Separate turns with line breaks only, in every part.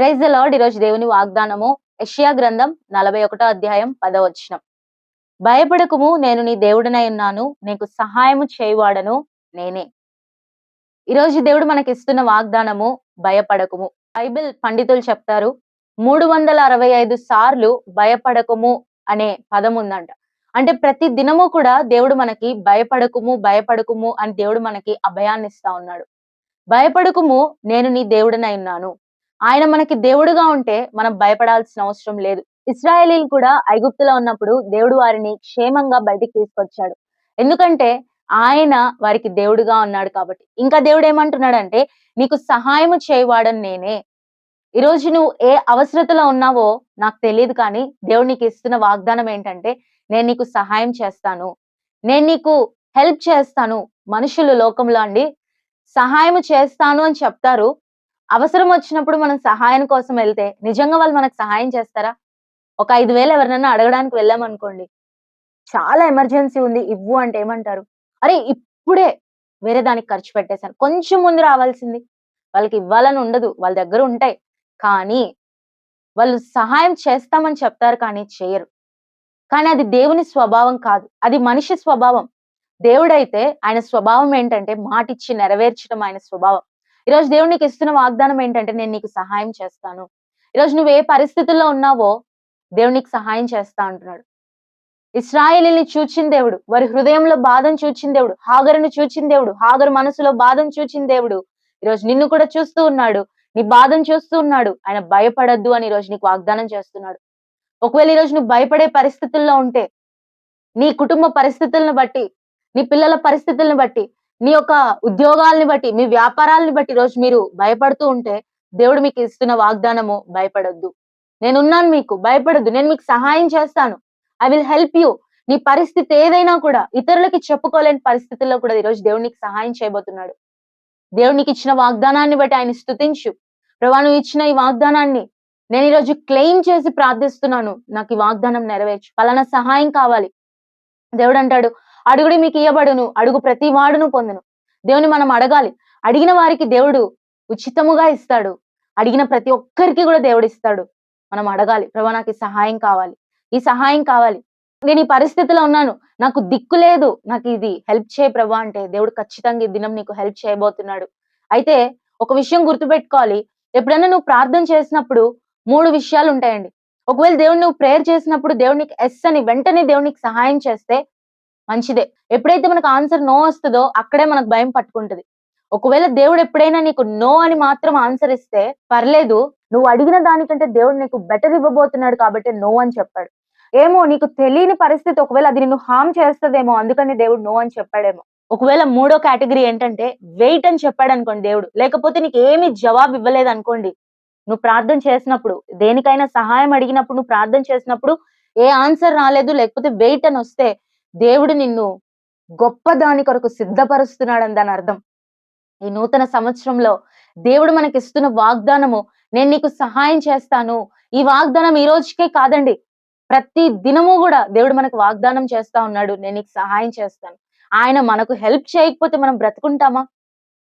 Praise the lord ఈరోజు దేవుని వాగ్దానము యషియా గ్రంథం నలభై ఒకటో అధ్యాయం పదవచనం భయపడకుము నేను నీ దేవుడనై ఉన్నాను నీకు సహాయము చేయవాడను నేనే. ఈరోజు దేవుడు మనకి ఇస్తున్న వాగ్దానము భయపడకుము. బైబిల్ పండితులు చెప్తారు మూడు వందల అరవై ఐదు సార్లు భయపడకుము అనే పదం ఉందంట. అంటే ప్రతి దినము కూడా దేవుడు మనకి భయపడకుము భయపడకుము అని దేవుడు మనకి అభయాన్ని ఇస్తా ఉన్నాడు. భయపడకుము నేను నీ దేవుడనై ఉన్నాను. ఆయన మనకి దేవుడుగా ఉంటే మనం భయపడాల్సిన అవసరం లేదు. ఇస్రాయేలీలు కూడా ఐగుప్తులో ఉన్నప్పుడు దేవుడు వారిని క్షేమంగా బయటికి తీసుకొచ్చాడు. ఎందుకంటే ఆయన వారికి దేవుడుగా ఉన్నాడు కాబట్టి. ఇంకా దేవుడు ఏమంటున్నాడంటే నీకు సహాయము చేయవాడని నేనే. ఈరోజు నువ్వు ఏ అవసరతలో ఉన్నావో నాకు తెలియదు కానీ దేవుడు నీకు ఇస్తున్న వాగ్దానం ఏంటంటే నేను నీకు సహాయం చేస్తాను. నేను నీకు హెల్ప్ చేస్తాను. మనుషులు లోకంలో అండి సహాయం చేస్తాను అని చెప్తారు. అవసరం వచ్చినప్పుడు మనం సహాయం కోసం వెళ్తే నిజంగా వాళ్ళు మనకు సహాయం చేస్తారా? ఒక ఐదు వేలు ఎవరినైనా అడగడానికి వెళ్ళామనుకోండి చాలా ఎమర్జెన్సీ ఉంది. ఇవ్వు అంటే ఏమంటారు? అరే ఇప్పుడే వేరే దానికి ఖర్చు పెట్టేశాను. కొంచెం ముందు రావాల్సింది. వాళ్ళకి ఇవ్వాలని ఉండదు. వాళ్ళ దగ్గర ఉంటాయి. కానీ వాళ్ళు సహాయం చేస్తామని చెప్తారు కానీ చేయరు. కానీ అది దేవుని స్వభావం కాదు. అది మనిషి స్వభావం. దేవుడైతే ఆయన స్వభావం ఏంటంటే మాటిచ్చి నెరవేర్చడం ఆయన స్వభావం. ఈరోజు దేవుడు నీకు ఇస్తున్న వాగ్దానం ఏంటంటే నేను నీకు సహాయం చేస్తాను. ఈరోజు నువ్వు ఏ పరిస్థితుల్లో ఉన్నావో దేవుడు నీకు సహాయం చేస్తా అంటున్నాడు. ఇస్రాయేలీని చూచిన దేవుడు వారి హృదయంలో బాధను చూచిన దేవుడు హాగరును చూచిన దేవుడు హాగరు మనసులో బాధను చూచిన దేవుడు ఈరోజు నిన్ను కూడా చూస్తూ ఉన్నాడు. నీ బాధను చూస్తూ ఉన్నాడు. ఆయన భయపడద్దు అని ఈరోజు నీకు వాగ్దానం చేస్తున్నాడు. ఒకవేళ ఈరోజు నువ్వు భయపడే పరిస్థితుల్లో ఉంటే నీ కుటుంబ పరిస్థితులను బట్టి నీ పిల్లల పరిస్థితులను బట్టి మీ యొక్క ఉద్యోగాల్ని బట్టి మీ వ్యాపారాలని బట్టి రోజు మీరు భయపడుతూ ఉంటే దేవుడు మీకు ఇస్తున్న వాగ్దానము భయపడొద్దు. నేనున్నాను మీకు భయపడద్దు. నేను మీకు సహాయం చేస్తాను. I will help you. నీ పరిస్థితి ఏదైనా కూడా ఇతరులకి చెప్పుకోలేని పరిస్థితుల్లో కూడా ఈరోజు దేవుడు నీకు సహాయం చేయబోతున్నాడు. దేవుడు నీకు ఇచ్చిన వాగ్దానాన్ని బట్టి ఆయన స్తుతించు. ప్రభా నువ్వు ఇచ్చిన ఈ వాగ్దానాన్ని నేను ఈరోజు క్లెయిమ్ చేసి ప్రార్థిస్తున్నాను. నాకు ఈ వాగ్దానం నెరవేర్చు. పలానా సహాయం కావాలి. దేవుడు అంటాడు అడుగుడి మీకు ఇయ్యబడును అడుగు ప్రతి వాడును పొందును. దేవుని మనం అడగాలి అడిగిన వారికి దేవుడు ఉచితముగా ఇస్తాడు అడిగిన ప్రతి ఒక్కరికి కూడా దేవుడు ఇస్తాడు. మనం అడగాలి ప్రభా నాకు సహాయం కావాలి ఈ సహాయం కావాలి. నేను ఈ పరిస్థితిలో ఉన్నాను నాకు దిక్కు లేదు నాకు ఇది హెల్ప్ చేయ ప్రభా అంటే దేవుడు ఖచ్చితంగా ఈ దినం నీకు హెల్ప్ చేయబోతున్నాడు. అయితే ఒక విషయం గుర్తుపెట్టుకోవాలి ఎప్పుడైనా నువ్వు ప్రార్థన చేసినప్పుడు మూడు విషయాలు ఉంటాయండి. ఒకవేళ దేవుడు నువ్వు ప్రేయర్ చేసినప్పుడు దేవునికి ఎస్ అని వెంటనే దేవునికి సహాయం చేస్తే మంచిదే. ఎప్పుడైతే మనకు ఆన్సర్ నో వస్తుందో అక్కడే మనకు భయం పట్టుకుంటది. ఒకవేళ దేవుడు ఎప్పుడైనా నీకు నో అని మాత్రం ఆన్సర్ ఇస్తే పర్లేదు నువ్వు అడిగిన దానికంటే దేవుడు నీకు బెటర్ ఇవ్వబోతున్నాడు కాబట్టి నో అని చెప్పాడు. ఏమో నీకు తెలియని పరిస్థితి ఒకవేళ అది నిన్ను హామ్ చేస్తుందేమో అందుకని దేవుడు నో అని చెప్పాడేమో. ఒకవేళ మూడో కేటగిరీ ఏంటంటే వెయిట్ అని చెప్పాడు అనుకోండి దేవుడు. లేకపోతే నీకు ఏమి జవాబు ఇవ్వలేదు అనుకోండి. నువ్వు ప్రార్థన చేసినప్పుడు దేనికైనా సహాయం అడిగినప్పుడు నువ్వు ప్రార్థన చేసినప్పుడు ఏ ఆన్సర్ రాలేదు లేకపోతే వెయిట్ అని వస్తే దేవుడు నిన్ను గొప్ప దాని కొరకు సిద్ధపరుస్తున్నాడని దాని అర్థం. ఈ నూతన సంవత్సరంలో దేవుడు మనకి ఇస్తున్న వాగ్దానము నేను నీకు సహాయం చేస్తాను. ఈ వాగ్దానం ఈ రోజుకే కాదండి. ప్రతి దినము కూడా దేవుడు మనకు వాగ్దానం చేస్తా ఉన్నాడు. నేను నీకు సహాయం చేస్తాను. ఆయన మనకు హెల్ప్ చేయకపోతే మనం బ్రతుకుంటామా?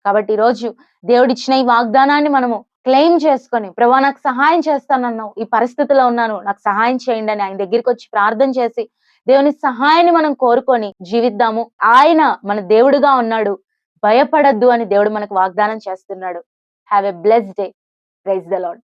కాబట్టి ఈరోజు దేవుడు ఇచ్చిన ఈ వాగ్దానాన్ని మనము క్లెయిమ్ చేసుకొని ప్రభా నాకు సహాయం చేస్తానన్నావు ఈ పరిస్థితిలో ఉన్నాను నాకు సహాయం చేయండి అని ఆయన దగ్గరికి వచ్చి ప్రార్థన చేసి దేవుని సహాయాన్ని మనం కోరుకొని జీవిద్దాము. ఆయన మన దేవుడుగా ఉన్నాడు. భయపడద్దు అని దేవుడు మనకు వాగ్దానం చేస్తున్నాడు. Have a bless day praise the Lord